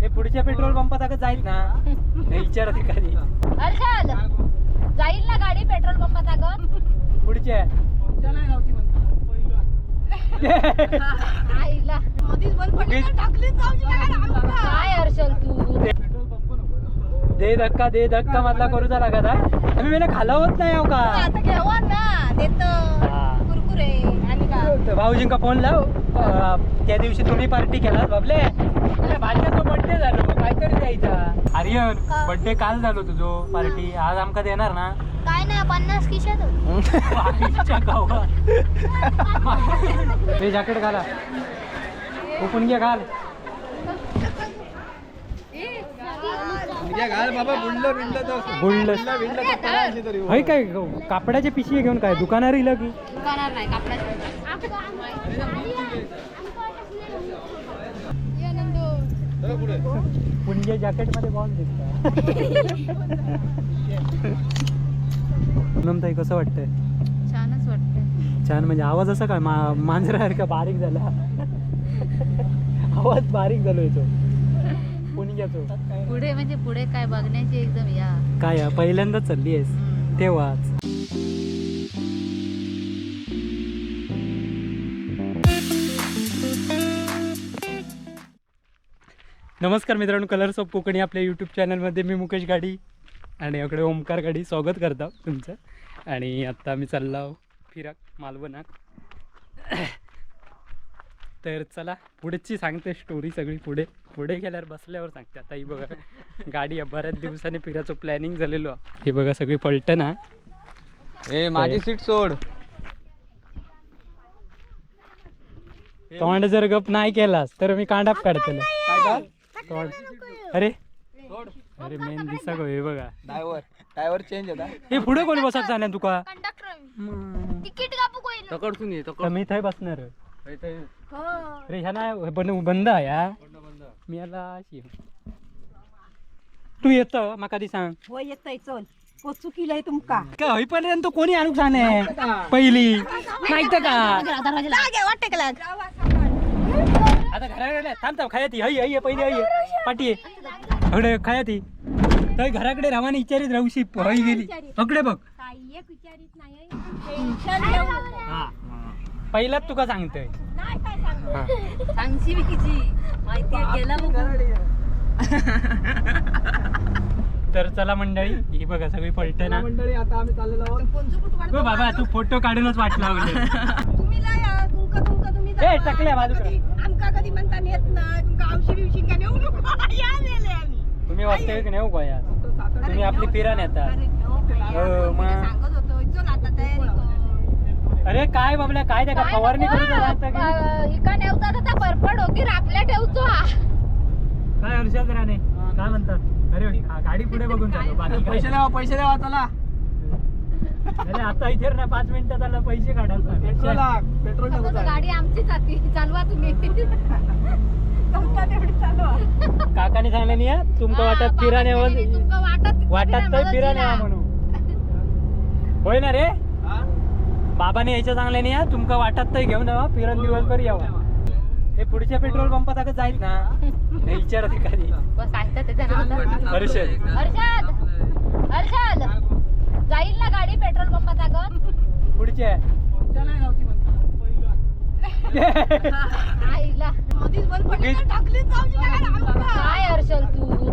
हे पुढच्या पेट्रोल पंपात अगं जाईल ना. हे विचारा ठिकाणी हर्षद जाईल ना गाडी पेट्रोल पंपात अगं? पुढच्या. आईला. काय हर्षल तू? दे धक्का दे धक्का मधला करूचा लागत हा आम्ही मेला खालावत नाही हो का? आता घेवा ना देत हा. कुरकुरे. तर भाऊजींका फोन लाव. त्या दिवशी तुम्ही पार्टी केला बाबले. अरे भाच्याचा बर्थडे झालो काहीतरी द्यायचा. आर्यन? बर्थडे काल झालो तुझो पार्टी आज आमका देणार ना? काय नाही पन्नास खिशात. हे जॅकेट घाला. ओपन घ्या घाल. होय काय कापडाच्या पिशवी घेऊन काय? दुकानावर इलं की दुकानावर नाही पुंजे जॅकेटमध्ये बॉल दिसत पूनमताई कसं वाटतंय? छानच वाटतंय. छान म्हणजे आवाज असा काय मांजरासारखा बारीक झाला? आवाज बारीक झालो येतो पुणग्याचो. पुढे म्हणजे पुढे काय बघण्याची एकदम या. काय पहिल्यांदाच चालली आहेस? तेव्हाच. नमस्कार मित्रांनो कलर्स ऑफ कोकणी आपल्या यूट्यूब चॅनलमध्ये मी मुकेश गाडी आणि इकडे ओमकार गाडी. स्वागत करता तुमचं. आणि आत्ता आम्ही चाललो फिराक मालवणात. तर चला पुढची सांगते स्टोरी सगळी पुढे. पुढे गेल्यावर बसल्यावर सांगते. आता ही बघा गाडी बऱ्याच दिवसांनी फिरायचं प्लॅनिंग झालेलो हे बघा सगळी पलटं ना ए माझी सीट सोड. तोंड जर गप नाही केलास तर मी कांडाप काढतले तोंड अरे. अरे मेन दिसा गो हे बघा. ड्रायव्हर ड्रायव्हर चेंज होता. हे पुढे कोणी बसत जाणार तुका? कंडक्टर तिकीट कापू तकडसून ये मी थंय बसणार. अरे ह्या ना बंद आहे हा. मी याला. तू येत माका ती सांग. हो येतय चल. पोचू किलय तुमका. काय होईपर्यंत कोणी आणूक जाणे? पहिली. नाही तर का? लागे वाटे का लाग आता घराकडे थांब थांब खायाती हय हय पहिली हय पाठी आहे अकडे खायाती तर घराकडे रावाने विचारित राहूशी हय गेली. अकडे बघ. काही एक विचारित नाही टेन्शन घेऊ नको. हा. पहिलाच तुका सांगतोय. नाही काय सांगू? सांगशी विकीची माहिती गेला तर चला मंडळी ही बघा सगळी पलटे ना. मंडळी आता आम्ही चाललेलो आहोत. बाबा तू फोटो काढूनच वाट लावले. तुम्ही ला या तुमका तुमका तुम्ही ए, टाकल्या बाजूकडे. कधी- आमका कधी म्हणता नेत नाही तुमका औषधी बिवशी का नेऊ नको. या नेले आम्ही. तुम्ही वास्तविक नाही हो या तुम्ही आपली फिरा नेता हो, मग. मी सांगत होतो. चल आता तयारी कर. अरे काय बाबल्या काय त्या का फवारणी करून की? इका नेवता तर परपड होती आपल्या ठेवतो हा. काय हर्षद राणे काय म्हणतात? अरे हा, गाडी पुढे बघून चालू बाकी काय पैसे द्यावा पैसे द्यावा चला. अरे आता इथे ना पाच मिनिटात आला पैसे पेट्रोल काढायला लाग पेट्रोल गाडी आमचीच आती चालवा तुम्ही. तेवढी काकाने सांगले नाही हा, तुमका वाटत फिरा नेवा तुमका वाटत वाटत तर फिरा नेवा म्हणून. होय ना रे? बाबाने यायचं चांगलं नाही हा? तुमका वाटत तर घेऊन यावा फिरण दिवसभर यावा. हे पुढच्या पेट्रोल पंपात अगं जाईल ना. हे विचारा तर. हर्षद. हर्षद. हर्षद. जाईल ना गाडी पेट्रोल पंपात अगं? पुढचे आईला. मधीच बंद पडली तर टाकलीच जाऊची काय हर्षल तू?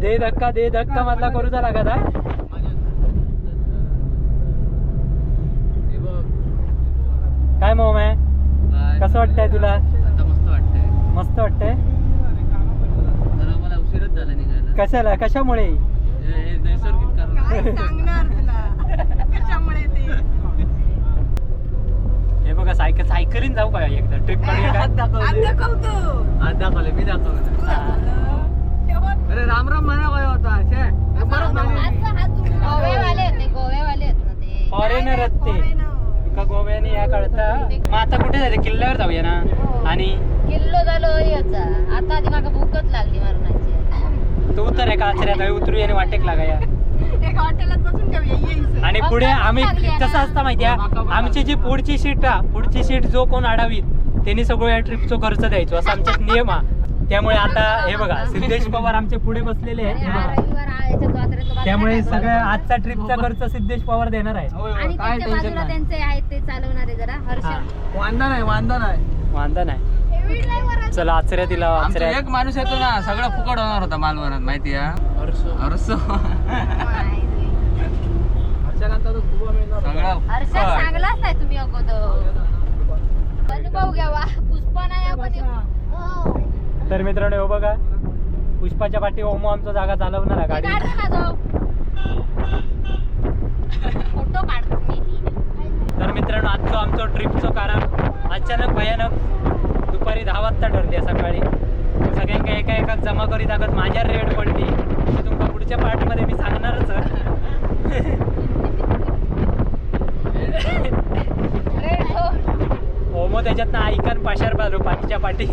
दे धक्का दे धक्का मधला करूचा लागत हा काय मग आहे? कसं वाटतंय तुला? आता मस्त वाटतंय. मस्त वाटतंय? जरा मला उशीरच झाला निघायला. कशाला? कशामुळे? हे हे नैसर्गिक कारण. काय सांगणार तुला? कशामुळे ते? हे बघा सायकल सायकलीन जाऊ का एकदा? ट्रिप काढूया का आज दाखवतो. आज दाखवले मी दाखवलं तू दाखवलं. तेव्हा अरे राम राम म्हणा काय होता? शे परत मागे. गोव्यावाले आहेत ते गोव्यावाले आहेत ना ते. फॉरेनर आहेत ते. का गोव्याने या कळता? मग आता कुठे जायचं किल्ल्यावर जाऊया ना. आणि? किल्लो झालो याचा. आता आधी माका भूकच लागली मरणाची. तू उतर एका आचऱ्यात हवी उतरू आणि वाटेक लागाया. एका हॉटेलात बसून ठेवूया यायचं आणि पुढे बघा, आम्ही. कसं असतं माहितीये? आमची जी पुढची सीट पुढची सीट जो कोण अडावीत त्यांनी सगळं या ट्रिपचा खर्च द्यायचो. असा आमच्यात नियम हा त्यामुळे आता हे बघा सिद्धेश पवार आमचे पुढे बसलेले आहेत हे हा बघा. हा त्यामुळे बाजार सगळं आहे. आजचा ट्रिपचा खर्च सिद्धेश पवार देणार आहे. आणि काय त्यांच्या टेन्शन बाजूला त्यांचे आहेत ते चालवणारे जरा. हा. हर्षल वांदा नाही वांदा नाही. वांदा नाही. चला आचऱ्या तिला आमचा आचऱ्या एक माणूस येतो ना सगळं फुकट होणार होता मालवणात माहिती आहे? हर्ष. सगळा हर्षल फुकट. सांगलाच नाही तुम्ही अगोदर. अनुभव घ्यावा पुष्पा नाही आपण हो. तर मित्रांनो हे बघा. पुष्पाच्या पाठी ओमो आमचा जागा चालवणार आहे गाडी. काढ ना जाऊ फोटो काढ. तर मित्रांनो आजचं आमचं ट्रिपचं कारण अचानक भयानक दुपारी दहा वाजता ठरली सकाळी. सगळ्यांका एका एका जमा करीत आगत माझ्या रेड पडली ती तुमका पुढच्या पार्टमध्ये मी सांगणारच. ओमो त्याच्यात ना ऐकन पाशार बाजू पाठीच्या पाठी.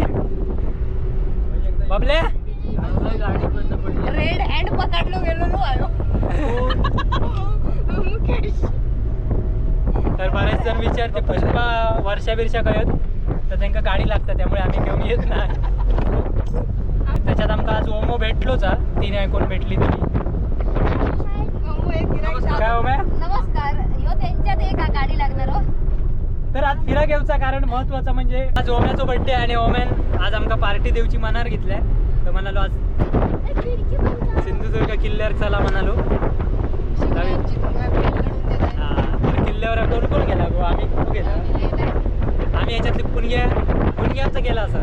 बबले रेड हँड पकडलो गेलो आलो. मुकेश तर बरेच जण विचारते पुष्पा वर्षा बिरशा कळत तर त्यांना गाडी लागतं त्यामुळे आम्ही घेऊन येत नाही. त्याच्यात आमका आज ओमो भेटलोच हा. तिने कोण भेटली तरी. काय ओम्या नमस्कार. यो त्यांच्यात एक गाडी लागणार हो. तर आज फिरा घेऊचा कारण महत्वाचं म्हणजे आज ओम्याचा बर्थडे आणि ओम्यान आज आमका पार्टी देऊची मनार घेतल्या. तर म्हणालो आज सिंधुदुर्ग किल्ल्यावर चला म्हणालो. हा, तर किल्ल्यावर कोण कोण गेला? गो आम्ही खूप गेला. आम्ही याच्यातली पुणग्या पुणग्याचं गेला असं.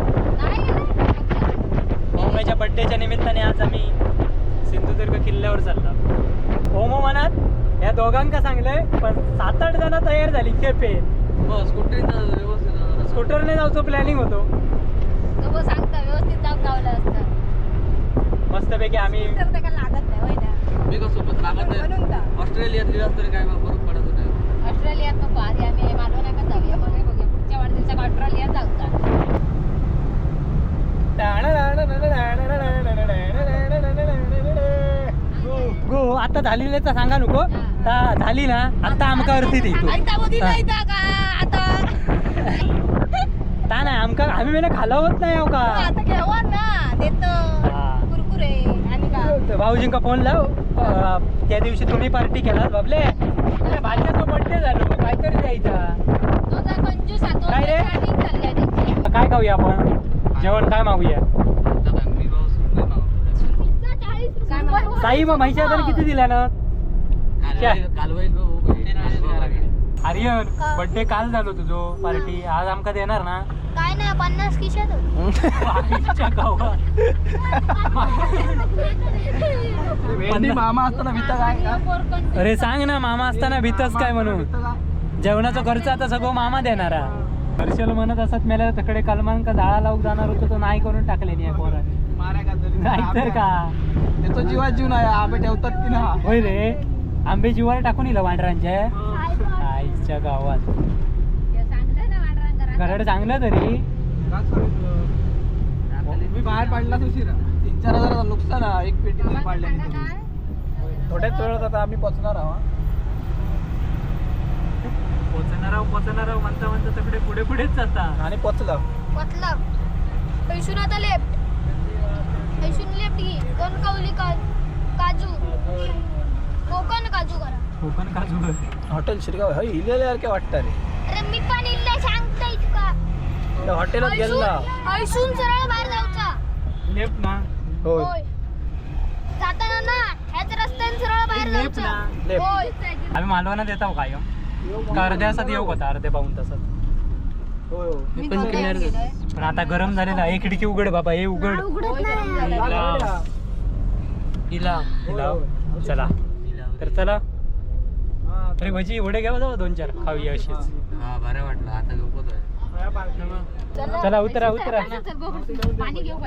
ओम्याच्या बड्डेच्या निमित्ताने आज आम्ही सिंधुदुर्ग किल्ल्यावर चाललो. ओमो मनात या दोघांका सांगलंय पण सात आठ जण तयार झाली खेपे. स्कूटरने जाऊचं प्लॅनिंग होतो. सांगता व्यवस्थित जाऊन गावलं असतं. मस्तपैकी आम्ही तर त्याला लागत नाही होय ना? मी का सोबत लागत म्हणून नाही का ऑस्ट्रेलियात गेला तरी काय मग फरक पडत नाही ऑस्ट्रेलियात नको आधी आम्ही मालवणाकडे जाऊया मग हे बघूया पुढच्या वाढदिवसाक ऑस्ट्रेलियात जाऊचा गो आता झालेल्याचा सांगा नको. ता झाली ना आता आमका दे तू नाही का आता? ता नाही आमका आम्ही मेला खालावत नाही हो का? आता घेवा ना देत. हा. आणि का भाऊजींका फोन लाव अं, त्या दिवशी तुम्ही पार्टी केलात बाबले अरे भाच्याचा बर्थडे झालो मग काहीतरी द्यायचा कंजूस तो काय रे? त्याची. काय खाऊया आपण जेवण काय मागूया. काय? साई मग म्हैशी आता किती दिल्या ना काही. आर्यन बर्थडे काल झालो तुझो पार्टी आज आमका देणार ना काय नाही पन्नास मामा असताना विता काय? का अरे सांग ना मामा असताना भीतच काय म्हणून? जेवणाचा खर्च आता सगळं मामा देणारा. हर्षल म्हणत असत मेला तकडे कलमांका जाळा लावून जाणार होतो तो नाही करून टाकले नाही पोराने. मारा का तरी? नाहीतर का? त्याचा जीवात जीव नाही आंबे ठेवतात की ना होय रे. आंबे जीवाला टाकून येलं वांढरांच्या आईच्या गावात. घराडे चांगलं तरी. मी बाहेर पाडला उशिरा. तीन चार हजाराचं नुकसान आहे. एक पेटी तरी पाडले सांगा काय? थोड्याच वेळात आता आम्ही पोचणार आहोत पोचणार आहो पोचणार आहो म्हणता म्हणता तकडे पुढे पुढेच जातात. आणि पोचलं. मतलब पैसून आता लेफ्ट. पैसून लेफ्ट घे. दोन कवली का काजू? कोकण काजू करा. कोकण काजू. हॉटेल शिरगाव. हय हिलेले यार काय वाटतं रे? अरे मी पण इल्ले हॉटेलात गेला पैसून सरळ बाहेर जाऊचा. लेफ्ट ना. होय. जाताना ना ह्याच रस्त्याने सरळ बाहेर लेफ्ट जाऊचा. होय. आम्ही मालवणात येतो कायम का अर्ध्या तासात येऊ होता? अर्ध्या पाऊन तासात. पण आता गरम झालेला आहे. खिडकी उघड बाबा हे उघड. चला. तर चला. अरे भजी वडे घ्यावा जाऊ दोन चार खाऊया अशीच. हा बरं वाटलं आता झोपतोय चला उतरा उतरा. पाणी घेऊ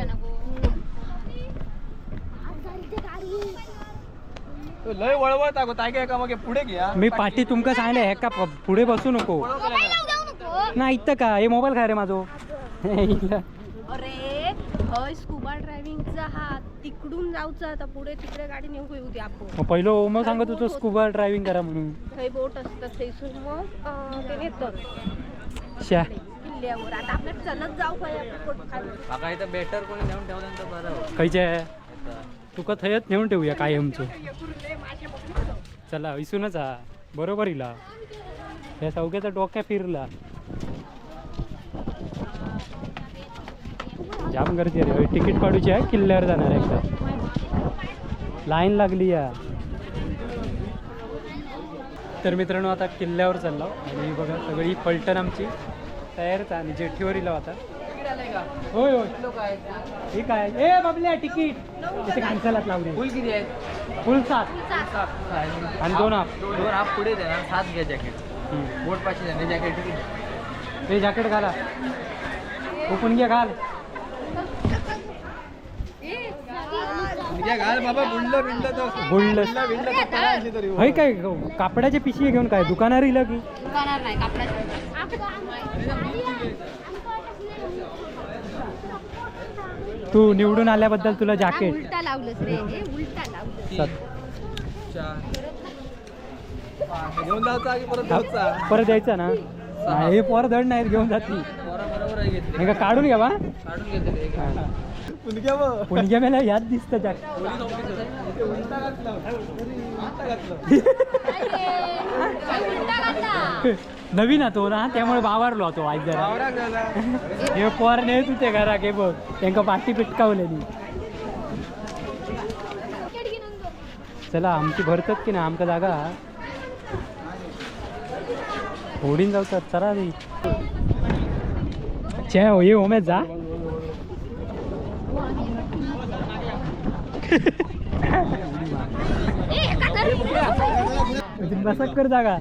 लय वळवत अगो ताय काय का मग पुढे घ्या मी पाठी तुमका सांगले हे का पुढे बसू नको. नाही इथं का? हे मोबाईल खा रे माझो. अरे हय स्कुबा ड्रायव्हिंगचा हा तिकडून जाऊचा आता पुढे तिकडे गाडी नेऊ येऊ दे आपण. पहिलं मग सांगत होतो स्कुबा ड्रायव्हिंग करा म्हणून. थंय बोट असतात थंयसून मग अं, ते नेतात शा किल्ल्यावर. आता आपल्याला चलत जाऊ काय काय काका इथं बेटर कोणी नेऊन ठेवलं तर बरं हो. खयचे तुका थंयच नेऊन ठेवूया कायमचो. चला इसूनच हा बरोबर इला या चौक्याचा डोक्या फिरला. जाम गर्दी आहे. रे तिकीट काढूची आहे किल्ल्यावर जाणार आहे एकदा. लाईन लागली या. तर मित्रांनो आता किल्ल्यावर चाललो. आणि बघा सगळी पलटण आमची तयारच आहे आणि जेठीवर इला आता. होय होय. ठीक आहे ए बाबल्या तिकीट. इथे कॅन्सलात लावली फुल किती आहेत? फुल सात. आणि दोन हाफ. दोन हाफ पुढे देणार सात घ्या जॅकेट. बोट पाचशे जॅकेट हे जॅकेट घाला. ओपन घ्या घाल घाल बाबा बुंडलं होय काय कापडाच्या पिशवी घेऊन काय दुकानावर इलं की? दुकानावर नाही कापडाचं तू निवडून आल्याबद्दल तुला जॅकेट. उलटा लावलंस रे हे उलटा लावलं. सत घेऊन जायचा परत यायचं ना? नाही, हे पोर धड नाहीत घेऊन जाती पोरा बरोबर आहे घेतले. हे का काढून घ्या बा. काढून घेतले. पुणग्या मेला याद दिसत जॅकेट नवीन हा तो ना त्यामुळे बावारलो तो आज जरा. हे पोर नाही तुझ्या घराक हे बघ. त्यांना पाठी पिटकावलेली चला आमची भरतात की ना आमका जागा? होडीन जाऊतात चला रे. चे हो ये ओमेच जा. बसक कर जागा.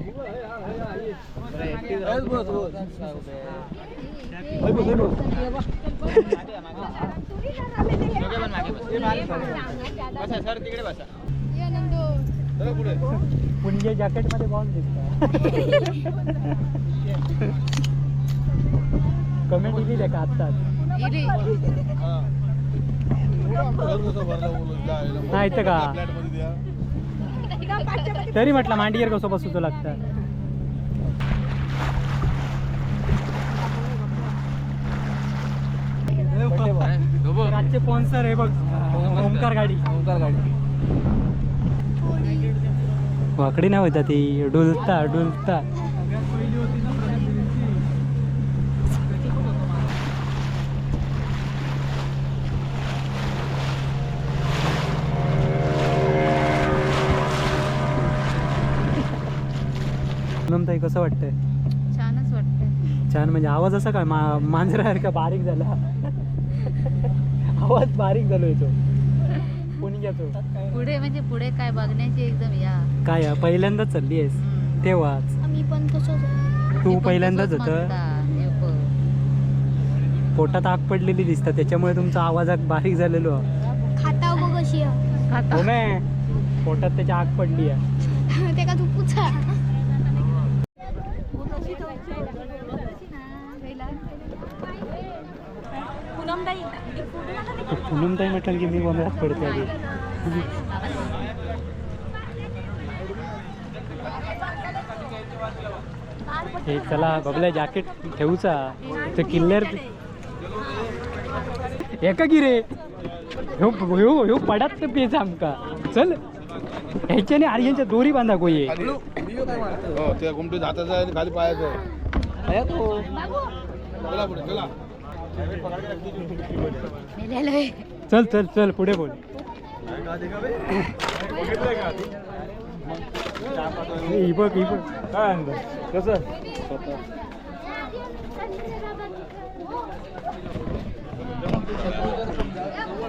ये नंदू पुणगे जॅकेटमध्ये बॉल दिसत कमेंट दिली का आत्ताच? हा इथं का? तरी म्हटलं मांडीवर कसं बसूचं लागतं. आजचे स्पॉन्सर आहे बघ ओमकार गाडी ओंकार गाडी. वाकडी नाही होता ती डुलता डुलता. कसं वाटतंय? छानच वाटतंय. छान म्हणजे आवाज असा काय मा मांजरासारखा बारीक झाला? आवाज बारीक झालोय तो. पुणग्याचो पुढे म्हणजे पुढे काय बघण्याची एकदम या. काय आहे, पहिल्यांदाच चालली आहेस? तेव्हाच? आम्ही पण तसंच तू पहिल्यांदाच होतं? पोटात आग पडलेली दिसतं त्याच्यामुळे तुमचा आवाज आग बारीक झालेलो. खाता बघ कशी हो नाही पोटात त्याची आग पडली आहे ते का तू पुचा पूनम ताई म्हटलं की मी गोंधळात पडते आधी. हे चला बघल्या जॅकेट ठेवूचा. तर किल्ल्यार एका की रे ह्यो ह्यो ह्यो पडात तर पेच आमका. चल. ह्याच्याने आर्यनच्या दोरी बांधा कोये. हो खाली पायाचं आहे. चला पुढे चला. चल चल चल पुढे बोल. ही बघ ही बघ. काय कसं?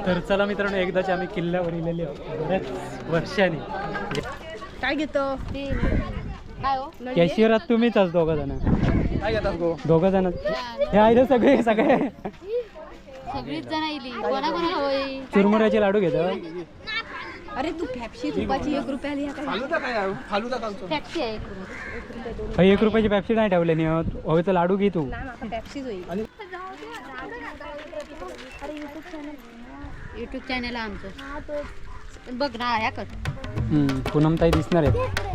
तर चला मित्रांनो एकदाच आम्ही किल्ल्यावर इलेले आहोत. बऱ्याच वर्षांनी. काय घेतो? काय हो? कॅशियरात तुम्हीच आज दोघं जण. काय घेतात गो? दोघं जण. हे आहे सगळे सगळे. सगळीच जण येईल कोणा कोणा होय चुरमुऱ्याचे लाडू घेतो अरे तू फॅपशी तुपाची एक रुपयाला या काय? फालुदा काय आहे? फालुदा कालचो टॅक्सी आहे इकडून. एक रुपयाची पॅप्सी नाही ठेवले नाही हवे तर लाडू घे तू. फॅपशीच होईल. युट्यूब चॅनल आमचं. बघ ना ह्या कर. हम्म, पूनमताई दिसणार आहे